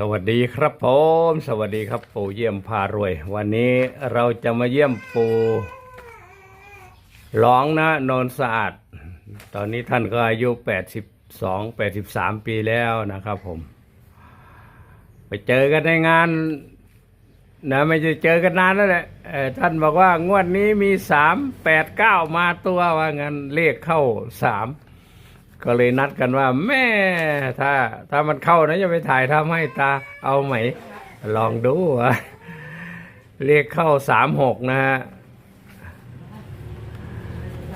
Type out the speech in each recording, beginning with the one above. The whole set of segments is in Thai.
สวัสดีครับผมสวัสดีครับปู่เยี่ยมพารวย วันนี้เราจะมาเยี่ยมปู่หลองนะโนนสะอาด ตอนนี้ท่านก็อายุ 82 83 ปีแล้วนะครับผม ไปเจอกันในงานนะไม่จะเจอกันนานแล้วแหละท่านบอกว่างวดนี้มีสามแปดเก้ามาตัวว่างั้นเลขเข้าสาม ก็เลยนัดกันว่า แม่ถ้า ถ้ามันเข้านะจะไปถ่ายทำให้ตาเอาไหม ลองดูวะเลขเข้าสามหกนะฮะ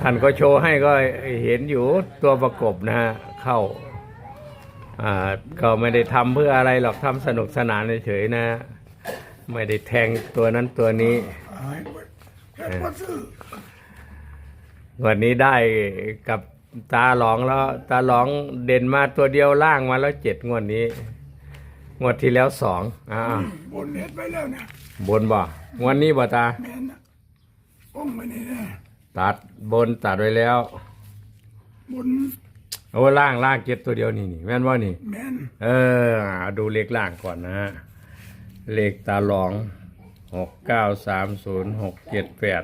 ท่านก็โชว์ให้ก็เห็นอยู่ตัวประกบนะฮะเข้าอ่าก็ไม่ได้ทำเพื่ออะไรหรอกทำสนุกสนานเฉยๆนะ ไม่ได้แทงตัวนั้นตัวนี้หายหมดแค่พอซื้อวันนี้ได้กับ ตาหลองแล้ว ตาหลองเด่นมาตัวเดียวล่างมาแล้วเจ็ดงวดนี้ งวดที่แล้วสองอ่าบนเน็ตไปแล้วนะบนบ่งวันนี้บ่ตาแม่นนะป้องไปนี่นะตัดบนตัดไว้แล้ว บนโอ้ล่างล่างเจ็ดตัวเดียวนี่นี่แม่นว่านี่ แม่นเออเอาดูเลขล่างก่อนนะฮะเลขตาหลองหกเก้าสามศูนย์หกเจ็ดแปด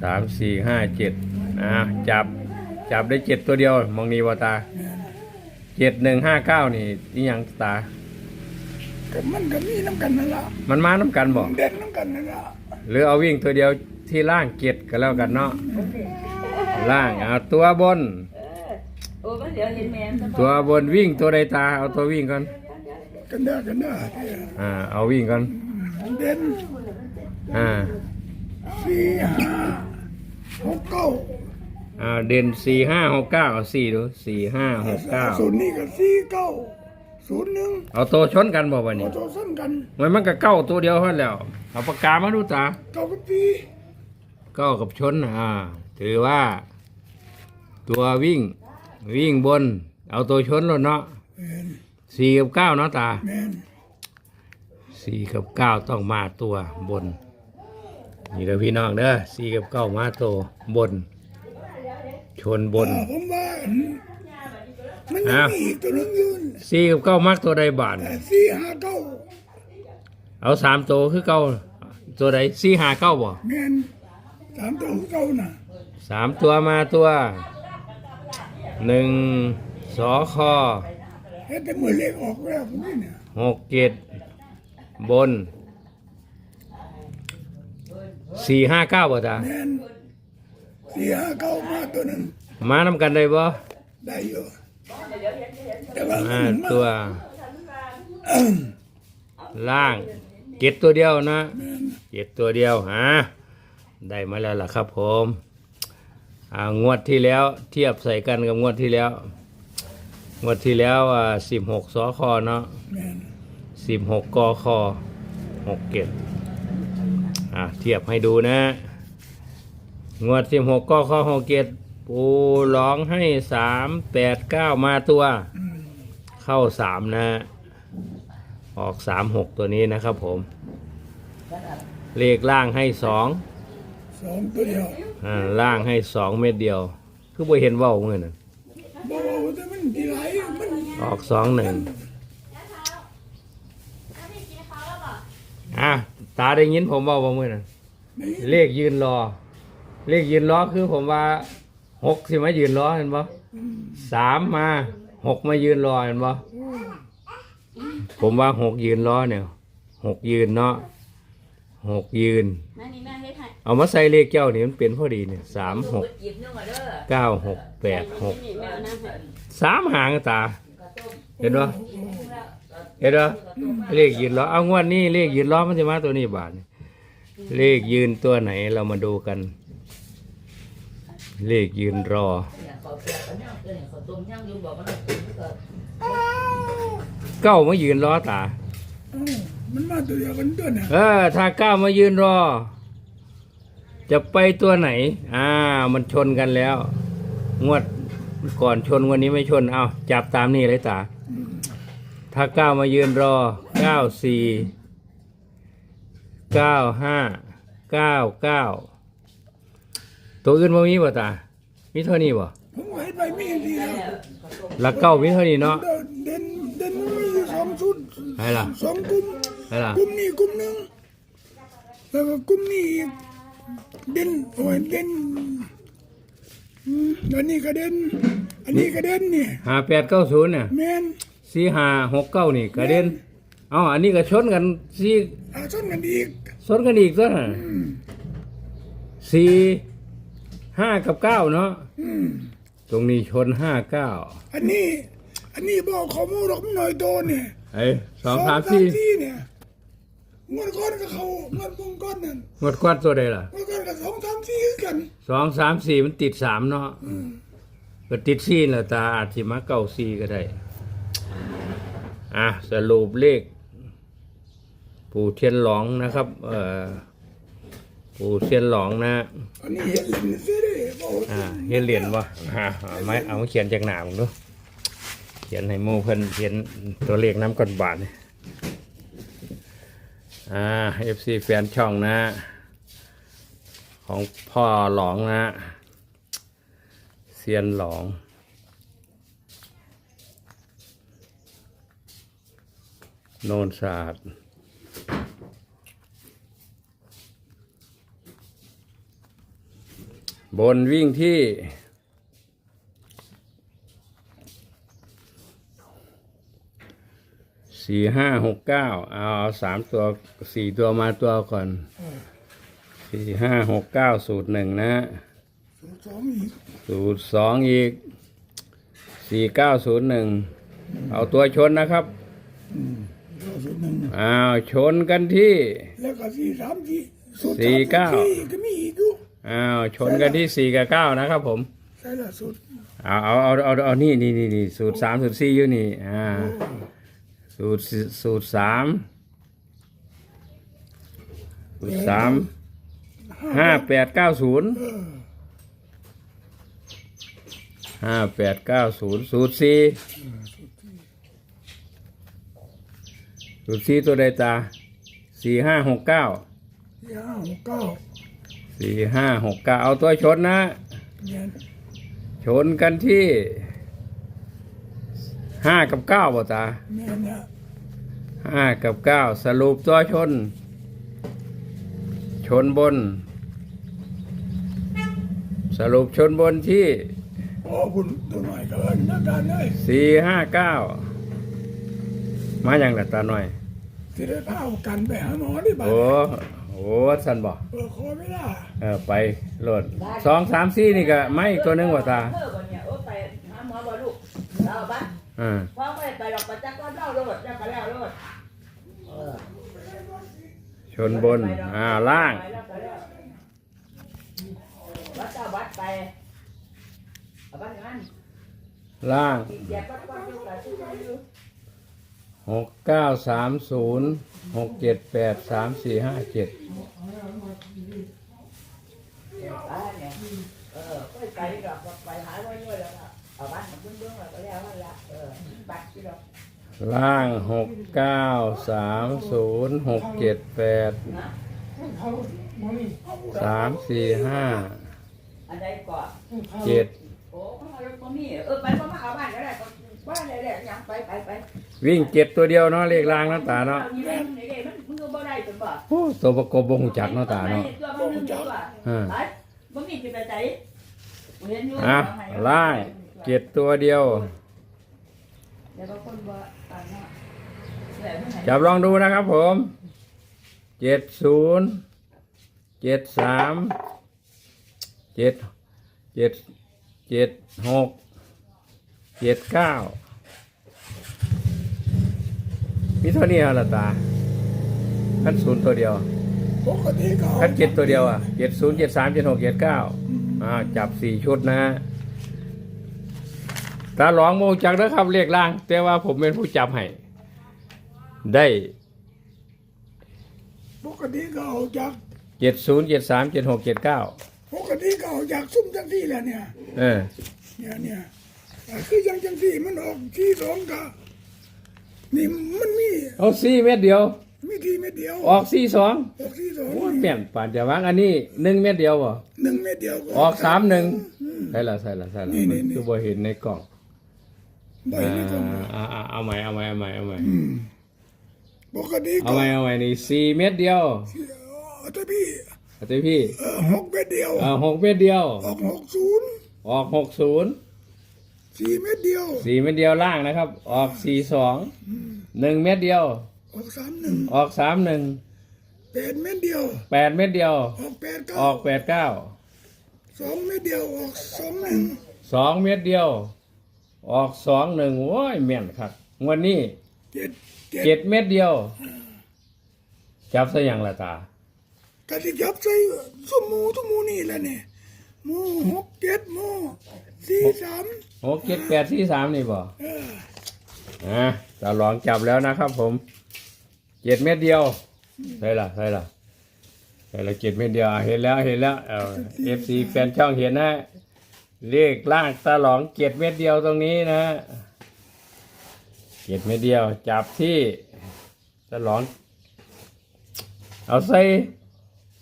สามสี่ห้าเจ็ดนะจับจับได้เจ็ดตัวเดียวมองนี้ว่าตาเจ็ดหนึ่งห้าเก้านี่นี่ยังตาก็มันก็มีน้ำกันนั่นละมันมาน้ำกันบอกเด่นน้ำกันนั่นละหรือเอาวิ่งตัวเดียวที่ล่างเจ็ดก็แล้วกันเนาะล่างเอาตัวบนโอ้ก็เดี๋ยวเห็นแมนตัวบนวิ่งตัวใดตาเอาตัววิ่งก่อนกันเด้อกันเด้อเด้ออ่าเอาวิ่งก่อนเด่นอ่า สี่ห้าหกเก้าอ่าเด่นสี่ห้าหกเก้าเอาสี่ดูสี่ห้าหกเก้าศูนย์นี่ก็สี่เก้าศูนย์หนึ่งเอาตัวชนกันบอกว่าพอนี่โทรสั้นกันมันมันก็เก้าตัวเดียวเท่านั้นแล้ว เอาปากกามาดูตาเก้ากับปีเก้ากับชนน่ะอ่าถือว่า ตัววิ่งวิ่งบน เอาตัวชนแล้วเนาะแม่นสี่กับเก้าเนาะตาแม่นสี่กับเก้าต้องมาตัวบน นี่เด้อพี่น้องเด้อสี่กับเก้ามาตัวบน ชนบนอ่าผมว่ามันยัอ้างวมีอีกตัวหนึงอยืนสี่กับเก้ามักตัวใดบาทแต่สี่ห้าเก้าเอาสามตัวคือเก้าตัวใดสี่หาเก้าบ่แม่นสามตัวเก้าน่ะสามตัวมาตัวหนึ่งสอคอเฮ็ดแต่มือเล็กออกแล้วผมนี่เนี่ยหกเจ็ดบน สี่ห้าเก้าบ่ตาแม่นสี่ห้าเก้ามาตัวหนึงมานำกันได้บ่ได้อยู่แต่ว่าห้ามันมาตัว ล่างเจ็ดตัวเดียวนะเจ็ดตัวเดียวฮะได้มาแล้วล่ะครับผมอ่างวดที่แล้วเทียบใส่กันกับงวดที่แล้ว งวดที่แล้วอ่าสิบหกสอคอเนาะแม่นสิบหกกอคอหกเกต อะเทียบให้ดูนะ งวดสิบหกกอคอหกเกตปูร้องให้สามแปดเก้ามาตัว เข้าสามนะ ออกสามหกตัวนี้นะครับผม เลขล่างให้สองสองตัวเดียวอ่าล่างให้สองเม็ดเดียว คือบ่เห็นเว่าเมื่อนั้นบอกว่าแต่มันทีไรมันออกสองหนึ่งอะ ตาได้ยินผมเว่าบ่เมื่อนั้นเลขยืนรอ เลขยืนรอคือผมว่าหกสิมายืนรอเห็นบ่สามมาหกมายืนรอเห็นบ่ผมว่าหกยืนรอเนี่ยหกยืนเนาะหกยืน นั่นนี่แม่เฮ็ดให้เอามาใส่เลขเจ้านี่มันเป็นพอดีเนี่ยสามหกเด้อเก้าหกแปดหกนี่แม่เอาน้ำให้สามหางตา เห็นบ่ เห็นบ่เลขยืนรอเอางวดนี้เลขยืนรอมันจะมาตัวนี้บาทนี่เลขยืนตัวไหนเรามาดูกัน เลขยืนรอ เก้ามายืนรอตาเอ้ามันมาตัวเดียวกันตัวน่ะเออถ้าเก้ามายืนรอ จะไปตัวไหน อ่า มันชนกันแล้ว งวดก่อนชนวันนี้ไม่ชน เอาจับตามนี่เลยตา ถ้าเก้ามายืนรอเก้าสี่เก้าห้าเก้าเก้าตัวอื่นบ่มีบ่ตา มีเท่านี้บ่ผมก็เห็นไปมีทีแล้วหลักเก้ามีเท่านี้เนาะ เด่นเด่นมีสองชุดไหนล่ะ สองกลุ่มไหนล่ะ กลุ่มนี้กลุ่มหนึ่งแล้วก็กลุ่มนี้อีกเด่นโอ้ยเด่นอืมอันนี้ก็เด่นอันนี้ก็เด่นนี่หาแปดเก้าศูนย์เนี่ยแมน สี่ห้าหกเก้านี่กระเด็นเอ๋ออันนี้ก็ชนกันสี่อาชนกันอีกชนกันอีกซะน่ะสี่ห้ากับเก้าเนาะอืมตรงนี้ชนห้าเก้าอันนี้ อันนี้บอกข้อมูลหรอกมันหน่อยโตเนี่ยไอ้สองสามสี่เนี่ยงวดก้อนก็เขางวดมงก้อนนั่นงวดควัดตัวใดล่ะงวดก้อนก็สองสามสี่คือกัน สองสามสี่มันติดสามเนาะก็ติดสี่แหละตาอาจสิมาเก้าสี่ก็ได้ อะสรุปเลข ปู่เทียนหลองนะครับ เอ่อปู่เทียนหลองนะอันนี้เห็นเล่นซิเด้บอกอ่าเฮ็ดเหรียญวะอ่าเอาไม้เอามาเขียนจากหนามดูเขียนให้หมู่เพิ่นเขียนตัวเลขน้ำก่อนบาทนี่อ่า FC แฟนช่องนะ ของพ่อหลองนะเซียนหลอง โนนศาสตร์บนวิ่งที่สี่ห้าหกเก้าเอาสามตัวสี่ตัวมาตัวก่อนสี่ห้าหกเก้าสูตรหนึ่งนะสองอีกสูตรสองอีกสี่เก้าศูนย์หนึ่งเอาตัวชนนะครับ ก็สุดหนึ่งอ้าวชนกันที่ แล้วก็สี่สามสี่สุดสี่เก้าสมสี่ก็มีอีกอยู่อ้าวชนกันที่สี่กับเก้านะครับผมใช่ละสุดเอาเอาเอาเอาเอานี่นี่นี่นี่สูตรสามสูตรสี่อยู่นี่อ่าสูตรสสูตรสามสูตรสามห้าแปดเก้าศูนย์เออห้าแปดเก้าศูนย์สูตรสี่สู ตรสี่ตัวใดตาสี่ห้าหกเก้าสี่ห้าหกเก้าสี่ห้าหกเก้าเอาตัวชนนะเนี่ยชนกันที่ห้ากับเก้าบ่ตาแม่เนี่ยห้ากับเก้าสรุปตัวชน ชนบน สรุปชนบนที่โอ้บุญตัวหน่อยก็เอินนักการเลยสี่ห้าเก้ามาอย่างละตาหน่อย ที่ได้พาเอากันไปหาหมอที่บ้านโอ้โหสันบอกเออขอไม่ได้เออไปโหลดสองสามสี่นี่ก็ไม่อีกตัวหนึงว่าตาเออวันเนี้ยโอ้ไปหาหมอบ่ลูกเอาบ้านอ่าพ่อไม่ไปหรอกไปจักก็เล่าโลดจักก็แล้วโลดเออชนบน อ่าล่าง ไปแล้วไปแล้ววัดเอาวัดไปเอาบ้านนั้นล่าง อีกเดียวก็วัดอยู่กับที่อยู่ หกเก้าสามศูนย์หกเจ็ดแปดสามสี่ห้าเจ็ดบ้าเนี่ยเออไปไกลกับไปหาไว้ด้วยแล้วก็เอาบ้านของเพื่อนๆมาก็แล้วนั่นละเออบัตรที่ดอกล่างหกเก้าสามศูนย์หกเจ็ดแปดสามสี่ห้าอันใดก่อนเจ็ดโอ้เขาเอารถมามีเออไปก็มาเอาบ้านก็ได้บ้านเลยแหละยังไปไปไป วิ่งเจ็ดตัวเดียวเนาะเลขล่างเนาะตาเนาะอนี่แหละนี่แหละมันมึงก็บ่ได้จนบ่โอ้ตัวประกบวงจักเนาะตาเนาะตัวมันนึงตัวอ่าไปบ่มีเป็นใจเห็นอยู่อะล่างเจ็ดตัวเดียวเดี๋ยวบางคนบ่อ่านเนาะแล้วมันให้จับลองดูนะครับผมเจ็ดศูนย์เจ็ดสามเจ็ดเจ็ดเจ็ดหกเจ็ดเก้า มีเท่านี้เหรอล่ะตาขั้นศูนย์ตัวเดียวปกติก็เอาขั้นเจ็ดตัวเดียวอะเจ็ดศูนย์เจ็ดสามเจ็ดหกเจ็ดเก้าอ่าจับสี่ชุดนะฮะตาหลองโมจักนะครับเรียกล่าง แต่ว่าผมเป็นผู้จับให้ได้ปกติก็เอาจากเจ็ดศูนย์เจ็ดสามเจ็ดหกเจ็ดเก้าปกติก็เอาจากซุ่มจังที่แหละเนี่ย เออ เนี่ยเนี่ยแต่คือยังจังที่มันออกที่สองก็ นี่มันมีเอาสี่เม็ดเดียวมีทีเม็ดเดียวออกสี่สองออกที่สองโอ้ยแม่นป่านจะวางอันนี้หนึ่งเม็ดเดียวบ่หนึ่งเม็ดเดียว ออกสามหนึ่งใช่ละใช่ละใช่ละนี่มันนี่ คือบ่เห็นในกล่องใบไม่ต้องนะอ่าอ่าเอาใหม่เอาใหม่เอาใหม่เอาใหม่ปกติเอาก็ใหม่เอาใหม่นี่สี่เม็ดเดียวถ้าพี่เอาเต็มพี่เออหกเม็ดเดียว เออหกเม็ดเดียว ออกหกศูนย์ออกหกศูนย์ สี่เม็ดเดียวสี่เม็ดเดียวล่างนะครับ ออกสี่สองหนึ่งเม็ดเดียว ออกสามหนึ่งออกสามหนึ่งแปดเม็ดเดียวแปดเม็ดเดียว ออกแปดอเก้าอกแปดเก้าสองเม็ดเดียวออกสองหนึ่งสองเม็ดเดียว ออกสองหนึ่งโอ้ยแม่นครับงวันนี้เจ็ดเจ็ดเจ็ดเม็ดเดียว จับซะอย่างละตากติจับใส่สมหมูทุกหมูนี่แหละเนี่ยหมูหกเจ็ดหมู สี่สามหกเจ็ดแปดสี่สามนี่บ่เอออะตาลองจับแล้วนะครับผมเจ็ดเม็ดเดียวใช่ละใช่ละใช่ละเจ็ดเม็ดเดียวอะเห็นแล้วเห็นแล้วเอฟซีแฟนช่องเห็นนะเลขล่างตาหลองเจ็ดเม็ดเดียวตรงนี้นะเจ็ดเม็ดเดียว จับที่ตาหลองเอาใส่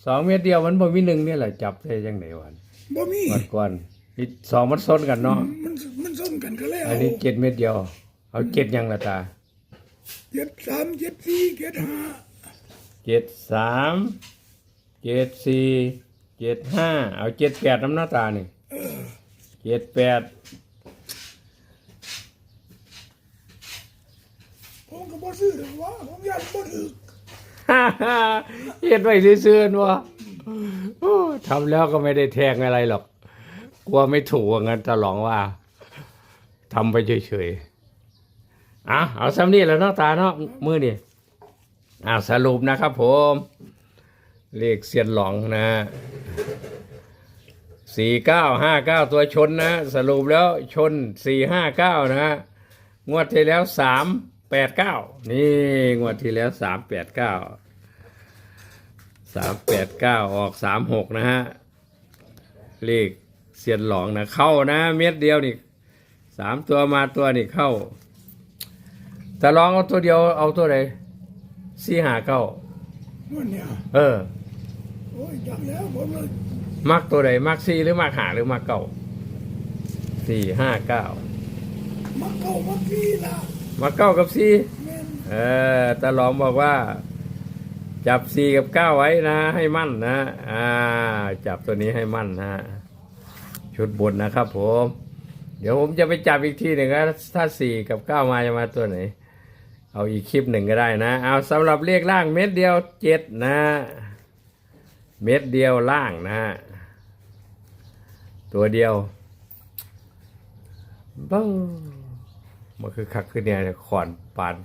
สองเม็ดเดียวมันบ่มีหนึ่งเนี่ยแหละจับใส่จังไหนวันบ่มีวันก่อน อีกสองมันซ้นกันเนาะมันมันส้นกันก็แล้วอันนี้เจ็ดเม็ดเดียว เอาเจ็ดยังละตาเจ็ดสามเจ็ดสี่เจ็ดห้าเจ็ดสามเจ็ดสี่เจ็ดห้าเอาเจ็ดแปดน้ำหน้าตานี่เจ็ดแปดผมก็บ่ซื้อหรอกว่าผมยันบ่ถือฮ่าฮ่าเฮ็ดไว้ซื่อๆวะโอ้ทำแล้วก็ไม่ได้แทงอะไรหรอก กลัวไม่ถูกว่างั้นจะลองว่าทำไปเฉยๆอะเอาซ้ำนี่แล้วเนาะตาเนาะมือนี่อะสรุปนะครับผมเลขเสียนหลองนะสี่เก้าห้าเก้าตัวชนนะ สรุปแล้วชนสี่ห้าเก้านะ งวดที่แล้วสามแปดเก้านี่ งวดที่แล้วสามแปดเก้าสามแปดเก้าออกสามหกนะฮะ เลข เสียนหลองนะเข้านะ เม็ดเดียวนี่สามตัวมาตัวนี่เข้า แต่ลองเอาตัวเดียวเอาตัวไหนสี่หาเก้ามันเนี่ยเออโอ้ยจับแล้วผมเลยมักตัวไหนมักสี่หรือมักหาหรือมักเก้าสี่ห้าเก้ามักเข้ามักพี่ละมักเก้ากับสี่แม่นเออตาหลองบอกว่า จับสี่กับเก้าไว้นะ ให้มั่นนะ อ่า จับตัวนี้ให้มั่นนะ ชุดบนนะครับผม เดี๋ยวผมจะไปจับอีกทีหนึ่งนะถ้าสี่กับเก้ามาจะมาตัวไหน เอาอีกคลิปหนึ่งก็ได้นะ เอาสำหรับเลขล่างเม็ดเดียวเจ็ดนะ เม็ดเดียวล่างนะ ตัวเดียวเบ้ามันคือคักคือเนี่ยขอนปาน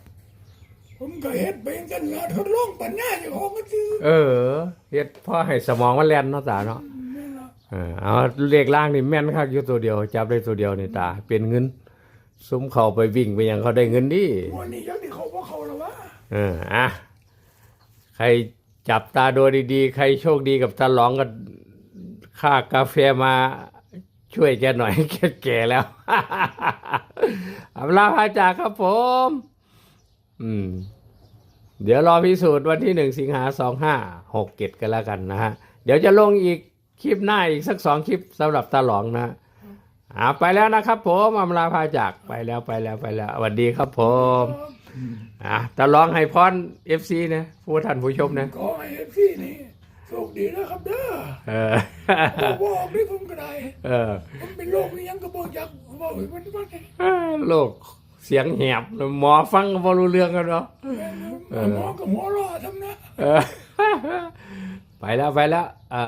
ผมก็เฮ็ดไปจังซั่นละทดลองปัญญาเจ้าของก็ซื้อเออเฮ็ดพ่อให้สมองมันแล่นเนาะตาเนาะแม่นละ เออเอาเลขล่างนี่แม่นคักอยู่ตัวเดียว จับได้ตัวเดียวนี่ตา เป็นเงินซุ้มเขาไปวิ่งไปหยังเขาได้เงินดิวันนี้ยังที่เขาบ่เข้าแล้ววะเอออะใครจับตาดูดีๆ ใครโชคดีกับตาหลองก็ค่ากาแฟมาช่วยแกหน่อยแกแก่แล้วอำลาพาจากครับผม อืม เดี๋ยวรอพิสูจน์วันที่หนึ่งสิงหาสองห้าหกเจ็ดกันแล้วกันนะฮะ เดี๋ยวจะลงอีก คลิปหน้าอีกสักสองคลิปสำหรับตาหลองนะอ่าไปแล้วนะครับผมอำลาพาจากไปแล้วไปแล้วไปแล้วสวัสดีครับผมอะตาลองให้พรเอฟซีนะผู้ท่านผู้ชมนะขอให้พี่นี่โชคดีนะครับเด้อเออบ่บอกนี่ผมก็ได้เออผมเป็นโรคนี้ยังก็บ่อยากบอกให้มันว่าไงโลกเสียงแหบหมอฟังก็บ่รู้เรื่องกันเนาะหมอกับหมอรอทำนะเออไปแล้วไปแล้วอะ